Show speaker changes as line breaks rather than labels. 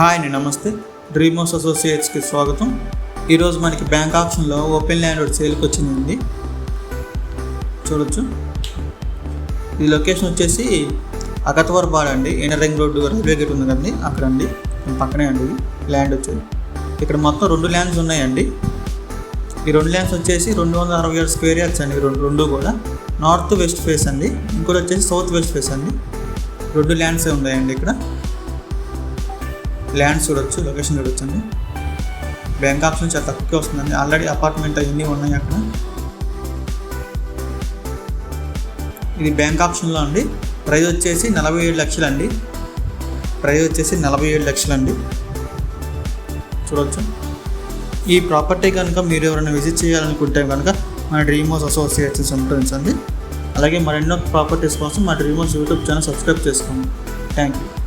Hi అండి నమస్తే. డ్రీమోస్ అసోసియేట్స్కి స్వాగతం. ఈరోజు మనకి బ్యాంక్ ఆప్షన్లో ఓపెన్ ల్యాండ్ ఒకటి సేల్కి వచ్చిందండి. చూడొచ్చు. ఈ లొకేషన్ వచ్చేసి అగతవరపాడు అండి. Inner ring road railway gate ఉంది కదండి అక్కడ అండి. పక్కనే అండి ల్యాండ్ వచ్చేది. ఇక్కడ మొత్తం రెండు ల్యాండ్స్ ఉన్నాయండి. ఈ రెండు ల్యాండ్స్ వచ్చేసి రెండు వందల అరవై ఏడు స్క్వేర్ యార్డ్స్ అండి రెండు రెండు కూడా. నార్త్ వెస్ట్ ఫేస్ అండి ఇంకోటి వచ్చేసి సౌత్ వెస్ట్ ఫేస్ అండి. రెండు ల్యాండ్సే ఉన్నాయండి ఇక్కడ. ల్యాండ్స్ చూడొచ్చు లొకేషన్ చూడొచ్చు అండి. బ్యాంక్ ఆప్షన్ చాలా తక్కువ వస్తుందండి. ఆల్రెడీ అపార్ట్మెంట్ అవన్నీ ఉన్నాయి అక్కడ. ఇది బ్యాంక్ ఆప్షన్లో అండి. ప్రైజ్ వచ్చేసి నలభై ఏడు లక్షలు అండి ప్రైజ్ వచ్చేసి నలభై ఏడు లక్షలు అండి చూడవచ్చు ఈ ప్రాపర్టీ కనుక మీరు ఎవరైనా విజిట్ చేయాలనుకుంటే కనుక మన డ్రీమ్ హౌస్ అసోసియేషన్ సంప్రదించండి అలాగే మరెన్నో ప్రాపర్టీస్ కోసం మా dream house YouTube channel subscribe చేసుకోండి. Thank you.